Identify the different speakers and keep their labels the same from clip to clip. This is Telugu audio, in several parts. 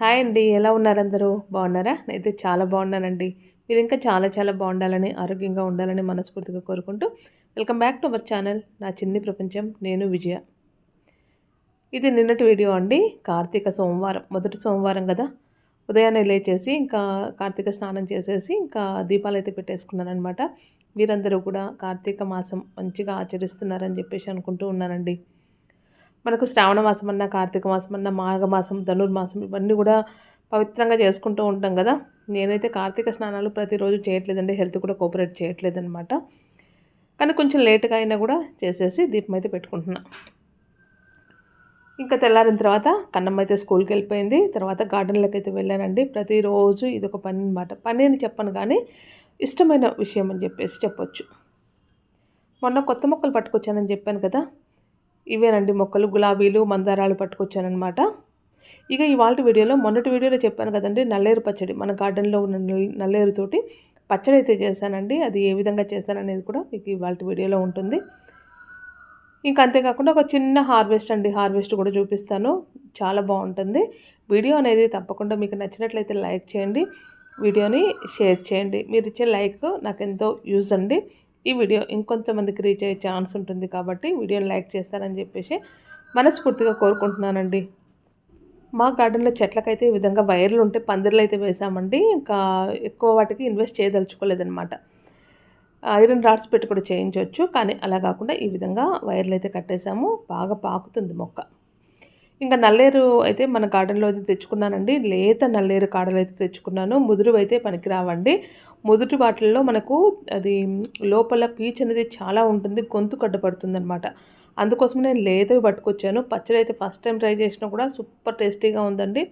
Speaker 1: హాయ్ అండి ఎలా ఉన్నారు అందరూ? బాగున్నారా? నేనైతే చాలా బాగున్నానండి. మీరు ఇంకా చాలా చాలా బాగుండాలని ఆరోగ్యంగా ఉండాలని మనస్ఫూర్తిగా కోరుకుంటూ welcome back to our channel నా చిన్ని ప్రపంచం నేను విజయ. ఇది నిన్నటి వీడియో అండి కార్తీక సోమవారం. మొదటి సోమవారం కదా? ఉదయాన్నే లేచేసి ఇంకా కార్తీక స్నానం చేసేసి ఇంకా దీపాలు అయితే పెట్టేసుకున్నాను అనమాట మీరందరూ కూడా కార్తీక మాసం మంచిగా ఆచరిస్తున్నారని చెప్పేసి అనుకుంటూ ఉన్నానండి. మనకు శ్రావణ మాసం అన్న కార్తీక మాసం అన్న మాఘమాసం ధనుర్మాసం ఇవన్నీ కూడా పవిత్రంగా చేసుకుంటూ ఉంటాం కదా. నేనైతే కార్తీక స్నానాలు ప్రతిరోజు చేయట్లేదండి. హెల్త్ కూడా కోఆపరేట్ చేయట్లేదనమాట కానీ కొంచెం లేట్గా అయినా కూడా చేసేసి దీపం అయితే పెట్టుకుంటున్నా. ఇంకా తెల్లారిన తర్వాత కన్నమ్మ అయితే స్కూల్కి వెళ్ళిపోయింది. తర్వాత గార్డెన్లోకి అయితే వెళ్ళానండి. ప్రతిరోజు ఇది ఒక పని అనమాట పని అని చెప్పను కానీ ఇష్టమైన విషయం అని చెప్పేసి చెప్పొచ్చు. మొన్న కొత్త మొక్కలు పట్టుకొచ్చానని చెప్పాను కదా. ఇవేనండి మొక్కలు గులాబీలు మందారాలు పట్టుకొచ్చానమాట ఇక ఇవాళ వీడియోలో మొన్నటి వీడియోలో చెప్పాను కదండి నల్లేరు పచ్చడి. మన గార్డెన్లో ఉన్న నల్లేరుతోటి పచ్చడి అయితే చేశానండి. అది ఏ విధంగా చేశాననేది కూడా మీకు ఇవాళ వీడియోలో ఉంటుంది. ఇంకా అంతేకాకుండా ఒక చిన్న హార్వెస్ట్ అండి. హార్వెస్ట్ కూడా చూపిస్తాను. చాలా బాగుంటుంది. వీడియో అనేది తప్పకుండా మీకు నచ్చినట్లయితే లైక్ చేయండి. వీడియోని షేర్ చేయండి. మీరు ఇచ్చే లైక్ నాకు ఎంతో యూజ్ అండి. ఈ వీడియో ఇంకొంతమందికి రీచ్ అయ్యే ఛాన్స్ ఉంటుంది కాబట్టి వీడియోని లైక్ చేస్తారని చెప్పేసి మనస్ఫూర్తిగా కోరుకుంటున్నానండి. మా గార్డెన్లో చెట్లకైతే ఈ విధంగా వైర్లు ఉంటే పందిర్లు అయితే వేసామండి. ఇంకా ఎక్కువ వాటికి ఇన్వెస్ట్ చేయదలుచుకోలేదన్నమాట. ఐరన్ రాడ్స్ పెట్టి కూడా చేయించవచ్చు. కానీ అలా కాకుండా ఈ విధంగా వైర్లు అయితే కట్టేసాము. బాగా పాకుతుంది మొక్క. ఇంకా నల్లేరు అయితే మన గార్డెన్లో అయితే తెచ్చుకున్నానండి. లేత నల్లేరు కాడలు అయితే తెచ్చుకున్నాను. ముదురు అయితే పనికిరావండి. ముదురు వాటిల్లో మనకు అది లోపల పీచ్ అనేది చాలా ఉంటుంది. గొంతు కడ్డపడుతుంది అనమాట అందుకోసం నేను లేతవి పట్టుకొచ్చాను. పచ్చడి అయితే ఫస్ట్ టైం ట్రై చేసినా కూడా సూపర్ టేస్టీగా ఉందండి.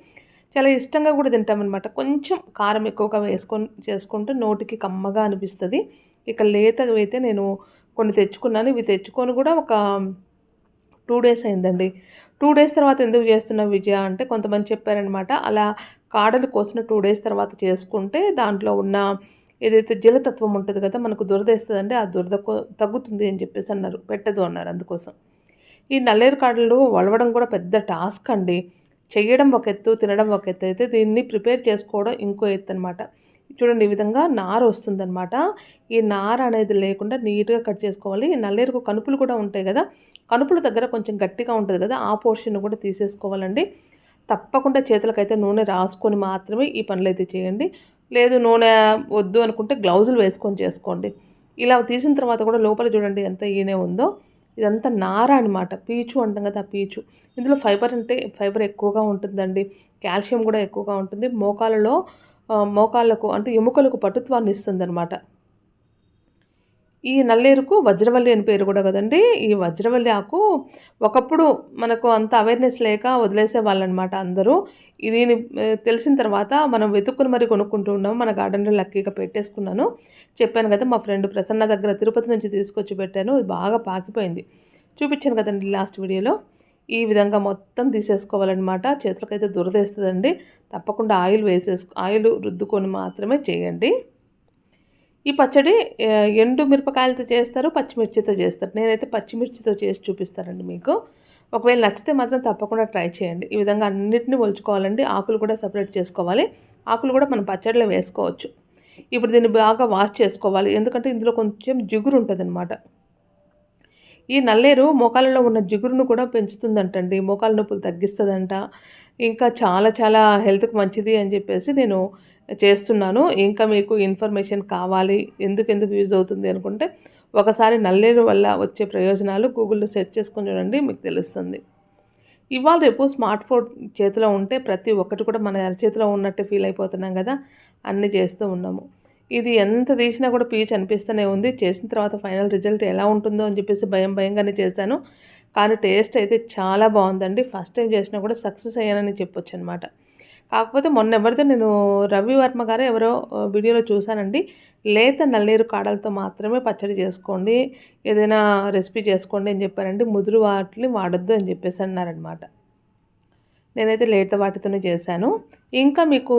Speaker 1: చాలా ఇష్టంగా కూడా తింటామన్నమాట. కొంచెం కారం ఎక్కువగా వేసుకొని చేసుకుంటే నోటికి కమ్మగా అనిపిస్తుంది. ఇక లేతవి అయితే నేను కొన్ని తెచ్చుకున్నాను. ఇవి తెచ్చుకొని కూడా ఒక టూ డేస్ అయిందండి. టూ డేస్ తర్వాత ఎందుకు చేస్తున్నావు విజయ అంటే కొంతమంది చెప్పారనమాట. అలా కాడలు కోసిన టూ డేస్ తర్వాత చేసుకుంటే దాంట్లో ఉన్న ఏదైతే జలతత్వం ఉంటుంది కదా మనకు దురదేస్తుందంటే ఆ దురద తగ్గుతుంది అని చెప్పేసి అన్నారు పెట్టదు అన్నారు అందుకోసం. ఈ నల్లేరు కాడలు వలవడం కూడా పెద్ద టాస్క్ అండి. చేయడం ఒక ఎత్తు తినడం ఒక ఎత్తు అయితే దీన్ని ప్రిపేర్ చేసుకోవడం ఇంకో ఎత్తు అనమాట చూడండి ఈ విధంగా నార వస్తుందన్నమాట. ఈ నార అనేది లేకుండా నీట్గా కట్ చేసుకోవాలి. నల్లేరుకు కనుపులు కూడా ఉంటాయి కదా కనుపుల దగ్గర కొంచెం గట్టిగా ఉంటుంది కదా ఆ పోర్షన్ కూడా తీసేసుకోవాలండి. తప్పకుండా చేతులకైతే నూనె రాసుకొని మాత్రమే ఈ పనులు అయితే చేయండి. లేదు నూనె వద్దు అనుకుంటే గ్లౌజులు వేసుకొని చేసుకోండి. ఇలా తీసిన తర్వాత కూడా లోపల చూడండి ఎంత ఈనే ఉందో. ఇదంతా నార అనమాట పీచు అంటాం కదా ఆ పీచు. ఇందులో ఫైబర్ అంటే ఫైబర్ ఎక్కువగా ఉంటుందండి. కాల్షియం కూడా ఎక్కువగా ఉంటుంది. మోకాలలో మోకాళ్ళకు అంటే ఎముకలకు పటుత్వాన్ని ఇస్తుందనమాట ఈ నల్లేరుకు వజ్రవల్లి అని పేరు కూడా కదండి. ఈ వజ్రవల్లి ఆకు ఒకప్పుడు మనకు అంత అవేర్నెస్ లేక వదిలేసే వాళ్ళనమాట అందరూ. దీని తెలిసిన తర్వాత మనం వెతుక్కుని మరి కొనుక్కుంటూ ఉన్నాము మన గార్డెన్లో లక్కీగా పెట్టేసుకున్నాను. చెప్పాను కదా మా ఫ్రెండ్ ప్రసన్న దగ్గర తిరుపతి నుంచి తీసుకొచ్చి పెట్టాను. ఇది బాగా పాకిపోయింది. చూపించాను కదండి లాస్ట్ వీడియోలో. ఈ విధంగా మొత్తం తీసేసుకోవాలన్నమాట. చేతులకైతే దురదేస్తుందండి. తప్పకుండా ఆయిల్ వేసేసు ఆయిల్ రుద్దుకొని మాత్రమే చేయండి. ఈ పచ్చడి ఎండు మిరపకాయలతో చేస్తారు పచ్చిమిర్చితో చేస్తారు. నేనైతే పచ్చిమిర్చితో చేసి చూపిస్తానండి మీకు. ఒకవేళ నచ్చితే మాత్రం తప్పకుండా ట్రై చేయండి. ఈ విధంగా అన్నిటిని ఒలుచుకోవాలండి. ఆకులు కూడా సపరేట్ చేసుకోవాలి. ఆకులు కూడా మనం పచ్చడిలో వేసుకోవచ్చు. ఇప్పుడు దీన్ని బాగా వాష్ చేసుకోవాలి. ఎందుకంటే ఇందులో కొంచెం జిగురు ఉంటుంది ఈ నల్లేరు మోకాలలో ఉన్న జిగురును కూడా పెంచుతుందంటండి. మోకాల నొప్పులు తగ్గిస్తుందంట. ఇంకా చాలా చాలా హెల్త్కి మంచిది అని చెప్పేసి నేను చేస్తున్నాను. ఇంకా మీకు ఇన్ఫర్మేషన్ కావాలి ఎందుకు ఎందుకు యూజ్ అవుతుంది అనుకుంటే ఒకసారి నల్లేరు వల్ల వచ్చే ప్రయోజనాలు గూగుల్లో సెర్చ్ చేసుకొని చూడండి మీకు తెలుస్తుంది. ఇవాళ రేపు స్మార్ట్ ఫోన్ చేతిలో ఉంటే ప్రతి ఒక్కటి కూడా మన అరచేతిలో ఉన్నట్టు ఫీల్ అయిపోతున్నాం కదా. అన్నీ చేస్తూ ఉన్నాము. ఇది ఎంత తీసినా కూడా పీచ్ అనిపిస్తూనే ఉంది. చేసిన తర్వాత ఫైనల్ రిజల్ట్ ఎలా ఉంటుందో అని చెప్పేసి భయం భయంగానే చేశాను. కానీ టేస్ట్ అయితే చాలా బాగుందండి. ఫస్ట్ టైం చేసినా కూడా సక్సెస్ అయ్యానని చెప్పొచ్చు అనమాట కాకపోతే మొన్న ఎవరితో నేను రవి వర్మ గారు ఎవరో వీడియోలో చూశానండి. లేత నల్లేరు కాడలతో మాత్రమే పచ్చడి చేసుకోండి. ఏదైనా రెసిపీ చేసుకోండి అని చెప్పారండి. ముదురు వాటిని వాడొద్దు అని చెప్పేసి అన్నారనమాట. నేనైతే లేత వాటితోనే చేశాను. ఇంకా మీకు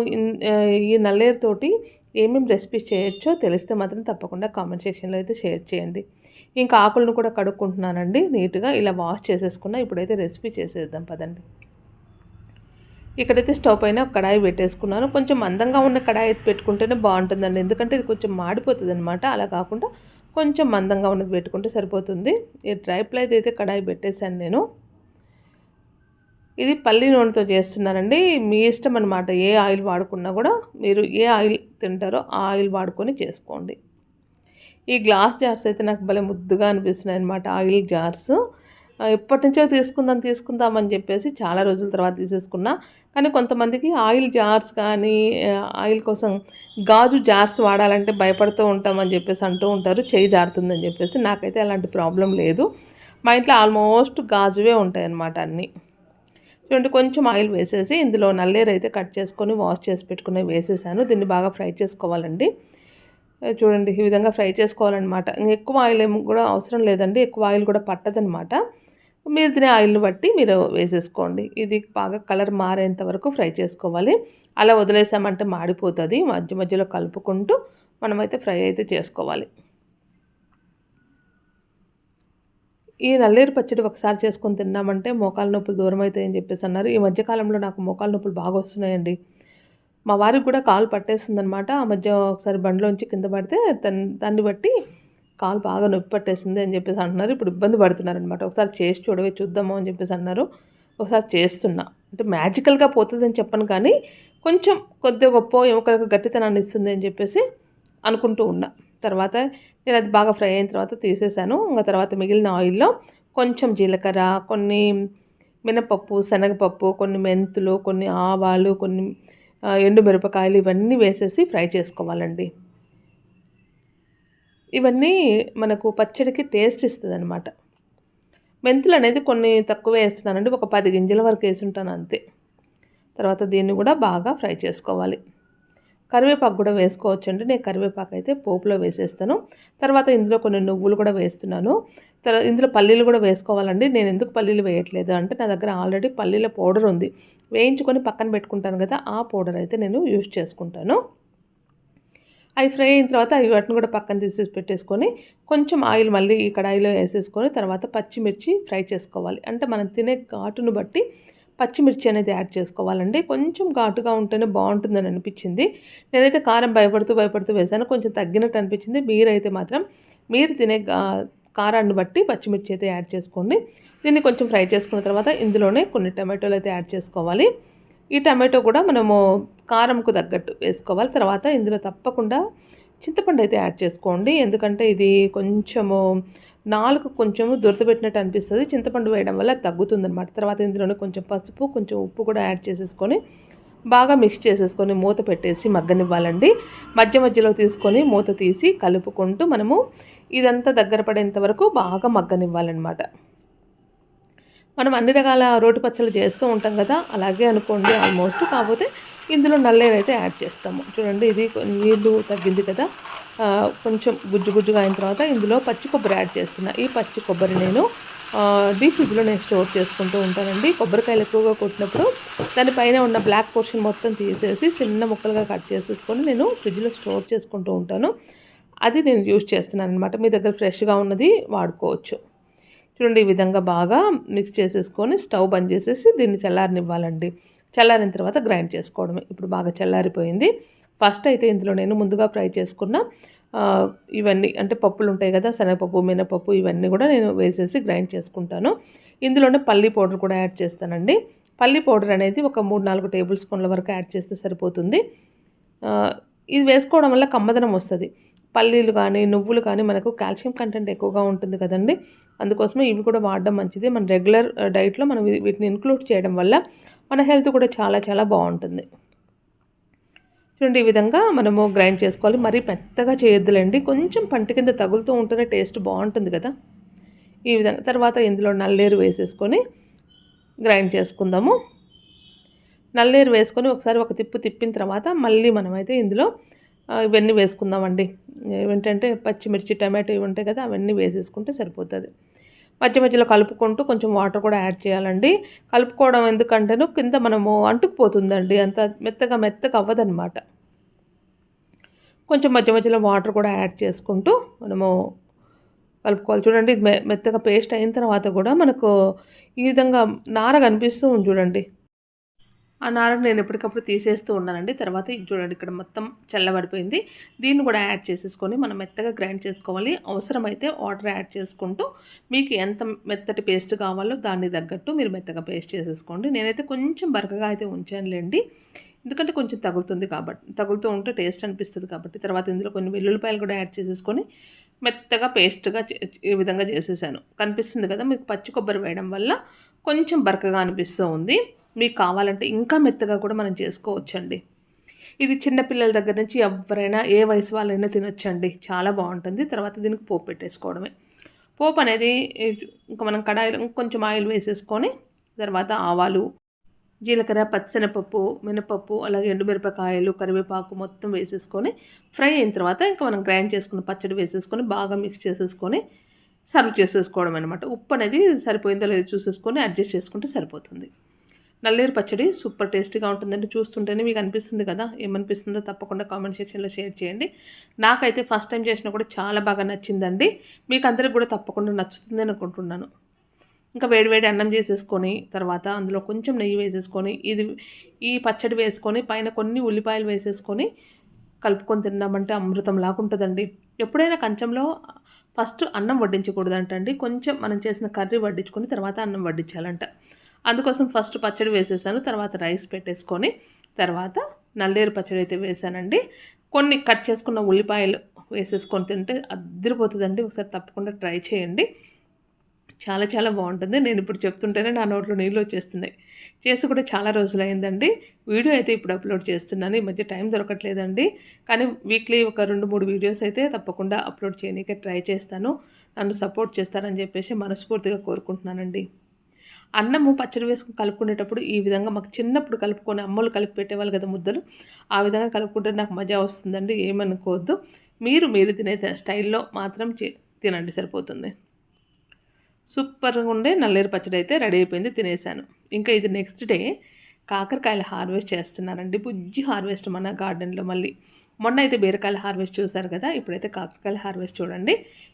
Speaker 1: ఈ నల్లేరుతోటి ఏమేమి రెసిపీస్ చేయొచ్చో తెలిస్తే మాత్రం తప్పకుండా కామెంట్ సెక్షన్లో అయితే షేర్ చేయండి. ఇంకా ఆకులను కూడా కడుక్కుంటున్నానండి. నీట్గా ఇలా వాష్ చేసేసుకున్నా ఇప్పుడైతే రెసిపీ చేసేద్దాం పదండి. ఇక్కడైతే స్టవ్ పైన ఒక కడాయి పెట్టేసుకున్నాను. కొంచెం మందంగా ఉన్న కడాయి పెట్టుకుంటేనే బాగుంటుందండి. ఎందుకంటే ఇది కొంచెం మాడిపోతుంది అనమాట అలా కాకుండా కొంచెం మందంగా ఉన్నది పెట్టుకుంటే సరిపోతుంది. ఈ డ్రై ప్లైట్ అయితే కడాయి పెట్టేశాను నేను. ఇది పల్లి నూనెతో చేస్తున్నానండి మీ ఇష్టం అనమాట ఏ ఆయిల్ వాడుకున్నా కూడా మీరు ఏ ఆయిల్ తింటారో ఆ ఆయిల్ వాడుకొని చేసుకోండి. ఈ గ్లాస్ జార్స్ అయితే నాకు భలే ముద్దుగా అనిపిస్తున్నాయి అనమాట ఆయిల్ జార్స్. ఎప్పటి నుంచో తీసుకుందాం తీసుకుందామని చెప్పేసి చాలా రోజుల తర్వాత తీసేసుకున్నా. కానీ కొంతమందికి ఆయిల్ జార్స్ కానీ ఆయిల్ కోసం గాజు జార్స్ వాడాలంటే భయపడుతూ ఉంటామని చెప్పేసి అంటూ ఉంటారు. చేయి జారుతుందని చెప్పేసి. నాకైతే అలాంటి ప్రాబ్లం లేదు. మా ఇంట్లో ఆల్మోస్ట్ గాజువే ఉంటాయి అన్నమాట అన్నీ. చూడండి కొంచెం ఆయిల్ వేసేసి ఇందులో నల్లేరు అయితే కట్ చేసుకొని వాష్ చేసి పెట్టుకుని వేసేసాను. దీన్ని బాగా ఫ్రై చేసుకోవాలండి. చూడండి ఈ విధంగా ఫ్రై చేసుకోవాలన్నమాట. ఎక్కువ ఆయిల్ ఏం కూడా అవసరం లేదండి. ఎక్కువ ఆయిల్ కూడా పట్టదనమాట మీరు తినే ఆయిల్ని బట్టి మీరు వేసేసుకోండి. ఇది బాగా కలర్ మారేంత వరకు ఫ్రై చేసుకోవాలి. అలా వదిలేసామంటే మాడిపోతుంది. మధ్య మధ్యలో కలుపుకుంటూ మనమైతే ఫ్రై అయితే చేసుకోవాలి. ఈ నల్లేరు పచ్చడి ఒకసారి చేసుకొని తిన్నామంటే మోకాల నొప్పులు దూరం అవుతాయని చెప్పేసి అన్నారు. ఈ మధ్యకాలంలో నాకు మోకాల నొప్పులు బాగా వస్తున్నాయండి. మా వారికి కూడా కాలు పట్టేసిందనమాట. ఆ మధ్య ఒకసారి బండిలోంచి కింద పడితే దాన్ని బట్టి కాలు బాగా నొప్పి పట్టేసింది అని చెప్పేసి అంటున్నారు. ఇప్పుడు ఇబ్బంది పడుతున్నారనమాట. ఒకసారి చేసి చూడవే చూద్దాము అని చెప్పేసి అన్నారు. ఒకసారి చేస్తున్నా. అంటే మ్యాజికల్గా పోతుందని చెప్పను కానీ కొంచెం కొద్దిగా గొప్ప ఎముకలకు గట్టితనాన్ని ఇస్తుంది అని చెప్పేసి అనుకుంటూ ఉన్నా. తర్వాత నేను అది బాగా ఫ్రై అయిన తర్వాత తీసేసాను. ఇంకా తర్వాత మిగిలిన ఆయిల్లో కొంచెం జీలకర్ర కొన్ని మినపప్పు శనగపప్పు కొన్ని మెంతులు కొన్ని ఆవాలు కొన్ని ఎండు మిరపకాయలు ఇవన్నీ వేసేసి ఫ్రై చేసుకోవాలండి. ఇవన్నీ మనకు పచ్చడికి టేస్ట్ ఇస్తుంది అనమాట మెంతులు అనేది కొన్ని తక్కువ వేస్తున్నానండి. ఒక పది గింజల వరకు వేసి ఉంటాను అంతే. తర్వాత దీన్ని కూడా బాగా ఫ్రై చేసుకోవాలి. కరివేపాకు కూడా వేసుకోవచ్చు అండి నేను కరివేపాకు అయితే పోపులో వేసేస్తాను. తర్వాత ఇందులో కొన్ని నువ్వులు కూడా వేస్తున్నాను. తర్వాత ఇందులో పల్లీలు కూడా వేసుకోవాలండి. నేను ఎందుకు పల్లీలు వేయట్లేదు అంటే నా దగ్గర ఆల్రెడీ పల్లీల పౌడర్ ఉంది. వేయించుకొని పక్కన పెట్టుకుంటాను కదా ఆ పౌడర్ అయితే నేను యూజ్ చేసుకుంటాను. అవి ఫ్రై అయిన తర్వాత అవి వాటిని కూడా పక్కన తీసేసి పెట్టేసుకొని కొంచెం ఆయిల్ మళ్ళీ ఈ కడాయిలో వేసేసుకొని తర్వాత పచ్చిమిర్చి ఫ్రై చేసుకోవాలి. అంటే మనం తినే ఘాటును బట్టి పచ్చిమిర్చి అనేది యాడ్ చేసుకోవాలండి. కొంచెం ఘాటుగా ఉంటేనే బాగుంటుందని అనిపించింది. నేనైతే కారం భయపడుతూ భయపడుతూ వేసాను కొంచెం తగ్గినట్టు అనిపించింది. మీరైతే మాత్రం మీరు తినే కారాన్ని బట్టి పచ్చిమిర్చి అయితే యాడ్ చేసుకోండి. దీన్ని కొంచెం ఫ్రై చేసుకున్న తర్వాత ఇందులోనే కొన్ని టమాటోలు అయితే యాడ్ చేసుకోవాలి. ఈ టమాటో కూడా మనము కారంకు తగ్గట్టు వేసుకోవాలి. తర్వాత ఇందులో తప్పకుండా చింతపండు అయితే యాడ్ చేసుకోండి. ఎందుకంటే ఇది కొంచెము నాలుగు కొంచెము దొరతపెట్టినట్టు అనిపిస్తుంది. చింతపండు వేయడం వల్ల తగ్గుతుందనమాట తర్వాత ఇందులోనే కొంచెం పసుపు కొంచెం ఉప్పు కూడా యాడ్ చేసేసుకొని బాగా మిక్స్ చేసేసుకొని మూత పెట్టేసి మగ్గనివ్వాలండి. మధ్య మధ్యలో తీసుకొని మూత తీసి కలుపుకుంటూ మనము ఇదంతా దగ్గర పడేంత వరకు బాగా మగ్గనివ్వాలన్నమాట. మనం అన్ని రకాల రోటి పచ్చళ్ళు చేస్తూ ఉంటాం కదా అలాగే అనుకోండి ఆల్మోస్ట్ కాకపోతే ఇందులో నల్లేరు యాడ్ చేస్తాము. చూడండి ఇది నీళ్ళు తగ్గింది కదా. కొంచెం గుజ్జు గుజ్జుగా అయిన తర్వాత ఇందులో పచ్చి కొబ్బరి యాడ్ చేస్తున్నా. ఈ పచ్చి కొబ్బరి నేను డీప్ ఫ్రిడ్జ్లో నేను స్టోర్ చేసుకుంటూ ఉంటానండి. కొబ్బరికాయలు ఎక్కువగా కొట్టినప్పుడు దానిపైన ఉన్న బ్లాక్ పోర్షన్ మొత్తం తీసేసి చిన్న ముక్కలుగా కట్ చేసేసుకొని నేను ఫ్రిడ్జ్లో స్టోర్ చేసుకుంటూ ఉంటాను. అది నేను యూజ్ చేస్తున్నాను అనమాట మీ దగ్గర ఫ్రెష్గా ఉన్నది వాడుకోవచ్చు. చూడండి ఈ విధంగా బాగా మిక్స్ చేసేసుకొని స్టవ్ బంద్ చేసేసి దీన్ని చల్లారనివ్వాలండి. చల్లారిన తర్వాత గ్రైండ్ చేసుకోవడమే. ఇప్పుడు బాగా చల్లారిపోయింది. ఫస్ట్ అయితే ఇందులో నేను ముందుగా ఫ్రై చేసుకున్న ఇవన్నీ అంటే పప్పులు ఉంటాయి కదా శనగపప్పు మినపప్పు ఇవన్నీ కూడా నేను వేసేసి గ్రైండ్ చేసుకుంటాను. ఇందులోనే పల్లీ పౌడర్ కూడా యాడ్ చేస్తానండి. పల్లీ పౌడర్ అనేది ఒక మూడు నాలుగు టేబుల్ స్పూన్ల వరకు యాడ్ చేస్తే సరిపోతుంది. ఇది వేసుకోవడం వల్ల కమ్మదనం వస్తుంది. పల్లీలు కానీ నువ్వులు కానీ మనకు కాల్షియం కంటెంట్ ఎక్కువగా ఉంటుంది కదండి. అందుకోసమే ఇవి కూడా వాడడం మంచిది. మన రెగ్యులర్ డైట్లో మనం వీటిని ఇంక్లూడ్ చేయడం వల్ల మన హెల్త్ కూడా చాలా చాలా బాగుంటుంది. చూడండి ఈ విధంగా మనము గ్రైండ్ చేసుకోవాలి. మరీ మెత్తగా చేయొద్దులేండి. కొంచెం పంట కింద తగులుతూ ఉంటేనే టేస్ట్ బాగుంటుంది కదా. ఈ విధంగా తర్వాత ఇందులో నల్లేరు వేసేసుకొని గ్రైండ్ చేసుకుందాము. నల్లేరు వేసుకొని ఒకసారి ఒక తిప్పు తిప్పిన తర్వాత మళ్ళీ మనమైతే ఇందులో ఇవన్నీ వేసుకుందామండి. ఏంటంటే పచ్చిమిర్చి టమాటో ఇవి ఉంటాయి కదా అవన్నీ వేసేసుకుంటే సరిపోతుంది. మధ్య మధ్యలో కలుపుకుంటూ కొంచెం వాటర్ కూడా యాడ్ చేయాలండి. కలుపుకోవడం ఎందుకంటేను కింద మనము అంటుకుపోతుందండి. అంత మెత్తగా మెత్తగా అవ్వదనమాట కొంచెం మధ్య మధ్యలో వాటర్ కూడా యాడ్ చేసుకుంటూ మనము కలుపుకోవాలి. చూడండి మెత్తగా పేస్ట్ అయిన తర్వాత కూడా మనకు ఈ విధంగా నార కనిపిస్తూ ఉంది చూడండి. ఆ నారను నేను ఎప్పటికప్పుడు తీసేస్తూ ఉన్నానండి. తర్వాత చూడండి ఇక్కడ మొత్తం చల్లబడిపోయింది. దీన్ని కూడా యాడ్ చేసేసుకొని మనం మెత్తగా గ్రైండ్ చేసుకోవాలి. అవసరమైతే వాటర్ యాడ్ చేసుకుంటూ మీకు ఎంత మెత్తటి పేస్ట్ కావాలో దాన్ని తగ్గట్టు మీరు మెత్తగా పేస్ట్ చేసేసుకోండి. నేనైతే కొంచెం బరకగా అయితే ఉంచానులేండి. ఎందుకంటే కొంచెం తగులుతుంది కాబట్టి తగులుతూ ఉంటే టేస్ట్ అనిపిస్తుంది కాబట్టి. తర్వాత ఇందులో కొన్ని వెల్లుల్లిపాయలు కూడా యాడ్ చేసేసుకొని మెత్తగా పేస్ట్గా ఈ విధంగా చేసేసాను. కనిపిస్తుంది కదా మీకు పచ్చి కొబ్బరి వేయడం వల్ల కొంచెం బరకగా అనిపిస్తూ ఉంది. మీకు కావాలంటే ఇంకా మెత్తగా కూడా మనం చేసుకోవచ్చండి. ఇది చిన్నపిల్లల దగ్గర నుంచి ఎవరైనా ఏ వయసు వాళ్ళైనా తినొచ్చండి. చాలా బాగుంటుంది. తర్వాత దీనికి పోపు పెట్టేసుకోవడమే. పోపు అనేది ఇంకా మనం కడాయిలో కొంచెం ఆయిల్ వేసేసుకొని తర్వాత ఆవాలు జీలకర్ర పచ్చనపప్పు మినపప్పు అలాగే ఎండుమిరపకాయలు కరివేపాకు మొత్తం వేసేసుకొని ఫ్రై అయిన తర్వాత ఇంకా మనం గ్రైండ్ చేసుకున్న పచ్చడి వేసేసుకొని బాగా మిక్స్ చేసేసుకొని సర్వ్ చేసేసుకోవడం అనమాట ఉప్పు అనేది సరిపోయిందో లేదో చూసేసుకొని అడ్జస్ట్ చేసుకుంటే సరిపోతుంది. నల్లేరు పచ్చడి సూపర్ టేస్టీగా ఉంటుందండి. చూస్తుంటేనే మీకు అనిపిస్తుంది కదా? ఏమనిపిస్తుందో తప్పకుండా కామెంట్ సెక్షన్లో షేర్ చేయండి. నాకైతే ఫస్ట్ టైం చేసినా కూడా చాలా బాగా నచ్చిందండి. మీకు అందరికి కూడా తప్పకుండా నచ్చుతుంది అనుకుంటున్నాను. ఇంకా వేడివేడి అన్నం చేసేసుకొని తర్వాత అందులో కొంచెం నెయ్యి వేసేసుకొని ఇది ఈ పచ్చడి వేసుకొని పైన కొన్ని ఉల్లిపాయలు వేసేసుకొని కలుపుకొని తిన్నామంటే అమృతం లాగుంటుందండి ఎప్పుడైనా కంచంలో ఫస్ట్ అన్నం వడ్డించకూడదంటండి. కొంచెం మనం చేసిన కర్రీ వడ్డించుకొని తర్వాత అన్నం వడ్డించాలంట. అందుకోసం ఫస్ట్ పచ్చడి వేసేసాను తర్వాత రైస్ పెట్టేసుకొని తర్వాత నల్లేరు పచ్చడి అయితే వేసానండి. కొన్ని కట్ చేసుకున్న ఉల్లిపాయలు వేసేసుకొని తింటే అద్దరిపోతుందండి ఒకసారి తప్పకుండా ట్రై చేయండి. చాలా చాలా బాగుంటుంది. నేను ఇప్పుడు చెప్తుంటేనే నా నోట్లో నీళ్ళు వచ్చేస్తున్నాయి. చేసి కూడా చాలా రోజులైందండి. వీడియో అయితే ఇప్పుడు అప్లోడ్ చేస్తున్నాను. ఈ మధ్య టైం దొరకట్లేదండి. కానీ వీక్లీ ఒక రెండు మూడు వీడియోస్ అయితే తప్పకుండా అప్లోడ్ చేయడానికి ట్రై చేస్తాను. నన్ను సపోర్ట్ చేస్తారని చెప్పేసి మనస్ఫూర్తిగా కోరుకుంటున్నానండి. అన్నము పచ్చడి వేసుకుని కలుపుకునేటప్పుడు ఈ విధంగా మాకు చిన్నప్పుడు కలుపుకొని అమ్మలు కలిపి పెట్టేవాళ్ళు కదా ముద్దలు ఆ విధంగా కలుపుకుంటే నాకు మజా వస్తుందండి ఏమనుకోవద్దు. మీరు మీరు తినే స్టైల్లో మాత్రం తినండి సరిపోతుంది. సూపర్గా ఉండే నల్లేరు పచ్చడి అయితే రెడీ అయిపోయింది తినేసాను. ఇంకా ఇది నెక్స్ట్ డే కాకరకాయలు హార్వెస్ట్ చేస్తున్నారండి బుజ్జి హార్వెస్ట్ మన గార్డెన్లో మళ్ళీ. మొన్న అయితే బీరకాయల హార్వెస్ట్ చూశారు కదా ఇప్పుడైతే కాకరకాయల హార్వెస్ట్ చూడండి.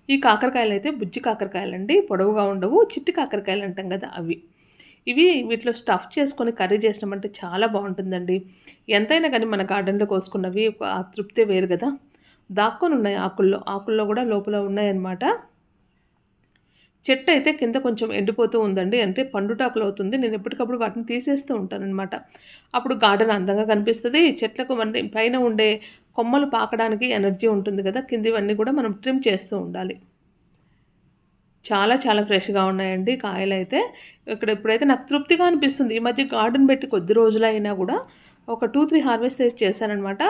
Speaker 1: ఈ కాకరకాయలు అయితే బుజ్జి కాకరకాయలు అండి పొడవుగా ఉండవు చిట్టి కాకరకాయలు అంటాం కదా అవి. ఇవి వీటిలో స్టఫ్ చేసుకొని కర్రీ చేసినామంటే చాలా బాగుంటుందండి. ఎంతైనా కానీ మన గార్డెన్లో కోసుకున్నవి ఆ తృప్తే వేరు కదా. దాక్కొని ఉన్నాయి ఆకుల్లో ఆకుల్లో కూడా లోపల ఉన్నాయన్నమాట. చెట్టు అయితే కింద కొంచెం ఎండిపోతూ ఉందండి అంటే పండుటాకులు అవుతుంది. నేను ఎప్పటికప్పుడు వాటిని తీసేస్తూ ఉంటానన్నమాట. అప్పుడు గార్డెన్ అందంగా కనిపిస్తుంది చెట్లకు పైన ఉండే కొమ్మలు పాకడానికి ఎనర్జీ ఉంటుంది కదా కిందివన్నీ కూడా మనం ట్రిమ్ చేస్తూ ఉండాలి. చాలా చాలా ఫ్రెష్గా ఉన్నాయండి కాయలు అయితే ఇక్కడ ఇప్పుడైతే నాకు తృప్తిగా అనిపిస్తుంది. ఈ మధ్య గార్డెన్ పెట్టి కొద్ది రోజులైనా కూడా ఒక టూ త్రీ హార్వెస్ట్ చేశానమాట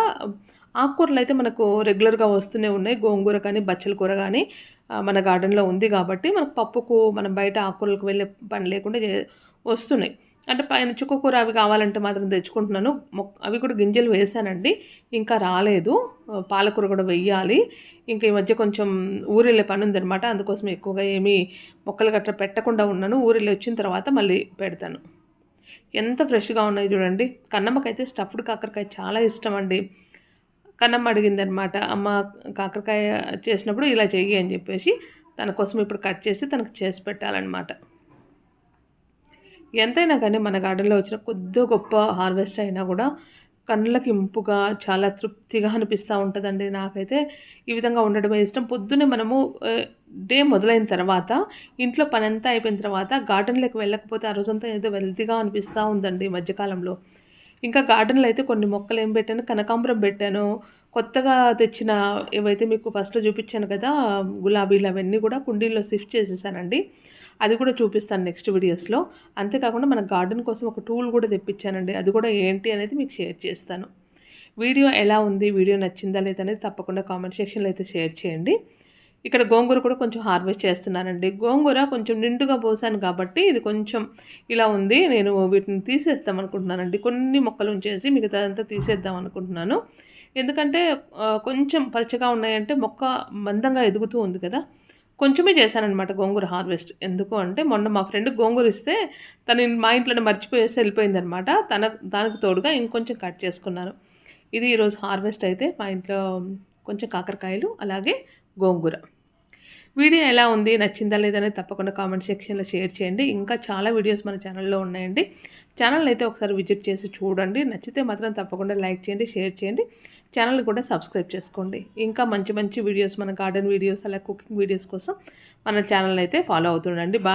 Speaker 1: ఆకుకూరలు అయితే మనకు రెగ్యులర్గా వస్తూనే ఉన్నాయి. గోంగూర కానీ బచ్చల కూర కానీ మన గార్డెన్లో ఉంది కాబట్టి మనకు పప్పుకు మనం బయట ఆకుకూరలకు వెళ్ళే పని లేకుండా వస్తున్నాయి. అంటే పైన చుక్కకూర అవి కావాలంటే మాత్రం తెచ్చుకుంటున్నాను. అవి కూడా గింజలు వేసానండి. ఇంకా రాలేదు. పాలకూర కూడా వెయ్యాలి. ఇంకా ఈ మధ్య కొంచెం ఊరిళ్ళే పని ఉందనమాట అందుకోసం ఎక్కువగా ఏమీ మొక్కలు గట్రా పెట్టకుండా ఉన్నాను. ఊరిళ్ళి వచ్చిన తర్వాత మళ్ళీ పెడతాను. ఎంత ఫ్రెష్గా ఉన్నాయి చూడండి. కన్నమ్మకైతే స్టఫ్డ్ కాకరకాయ చాలా ఇష్టం అండి కన్నమ్మ అడిగిందనమాట అమ్మ కాకరకాయ చేసినప్పుడు ఇలా చెయ్యి అని చెప్పేసి తన కోసం ఇప్పుడు కట్ చేసి తనకు చేసి పెట్టాలన్నమాట. ఎంతైనా కానీ మన గార్డెన్లో వచ్చిన కొద్ది గొప్ప హార్వెస్ట్ అయినా కూడా కళ్ళకి ఇంపుగా చాలా తృప్తిగా అనిపిస్తూ ఉంటుందండి నాకైతే. ఈ విధంగా ఉండడమే ఇష్టం. పొద్దున్నే మనము డే మొదలైన తర్వాత ఇంట్లో పని అంతా అయిపోయిన తర్వాత గార్డెన్లోకి వెళ్ళకపోతే ఆ రోజంతా ఏదో వెల్తీగా అనిపిస్తూ ఉందండి మధ్యకాలంలో. ఇంకా గార్డెన్లో అయితే కొన్ని మొక్కలు ఏం పెట్టాను? కనకాంబరం పెట్టాను. కొత్తగా తెచ్చిన ఏవైతే మీకు ఫస్ట్లో చూపించాను కదా గులాబీలు అవన్నీ కూడా కుండీల్లో షిఫ్ట్ చేసేసానండి. అది కూడా చూపిస్తాను నెక్స్ట్ వీడియోస్లో అంతేకాకుండా మన గార్డెన్ కోసం ఒక టూల్ కూడా తెప్పించానండి. అది కూడా ఏంటి అనేది మీకు షేర్ చేస్తాను. వీడియో ఎలా ఉంది? వీడియో నచ్చిందా లేదా అనేది తప్పకుండా కామెంట్ సెక్షన్లో అయితే షేర్ చేయండి. ఇక్కడ గోంగూర కూడా కొంచెం హార్వెస్ట్ చేస్తున్నానండి. గోంగూర కొంచెం నిండుగా పోసాను కాబట్టి ఇది కొంచెం ఇలా ఉంది. నేను వీటిని తీసేద్దాం అనుకుంటున్నానండి. కొన్ని మొక్కలు ఉంచేసి మిగతా అంతా తీసేద్దాం అనుకుంటున్నాను. ఎందుకంటే కొంచెం పచ్చగా ఉన్నాయంటే మొక్క మందంగా ఎదుగుతూ ఉంది కదా. కొంచెమే చేశానమాట గోంగూర హార్వెస్ట్. ఎందుకు అంటే మొన్న మా ఫ్రెండ్ గోంగూర ఇస్తే తను మా ఇంట్లోనే మర్చిపోయేసి వెళ్ళిపోయిందనమాట తన దానికి తోడుగా ఇంకొంచెం కట్ చేసుకున్నాను. ఇది ఈరోజు హార్వెస్ట్ అయితే మా ఇంట్లో కొంచెం కాకరకాయలు అలాగే గోంగూర. వీడియో ఎలా ఉంది నచ్చిందా లేదని తప్పకుండా కామెంట్ సెక్షన్లో షేర్ చేయండి. ఇంకా చాలా వీడియోస్ మన ఛానల్లో ఉన్నాయండి. ఛానల్ అయితే ఒకసారి విజిట్ చేసి చూడండి. నచ్చితే మాత్రం తప్పకుండా లైక్ చేయండి షేర్ చేయండి. ఛానల్ కూడా సబ్స్క్రైబ్ చేసుకోండి. ఇంకా మంచి మంచి వీడియోస్ మన గార్డెన్ వీడియోస్ అలా కుకింగ్ వీడియోస్ కోసం మన ఛానల్ అయితే ఫాలో అవుతుండండి. బాయ్.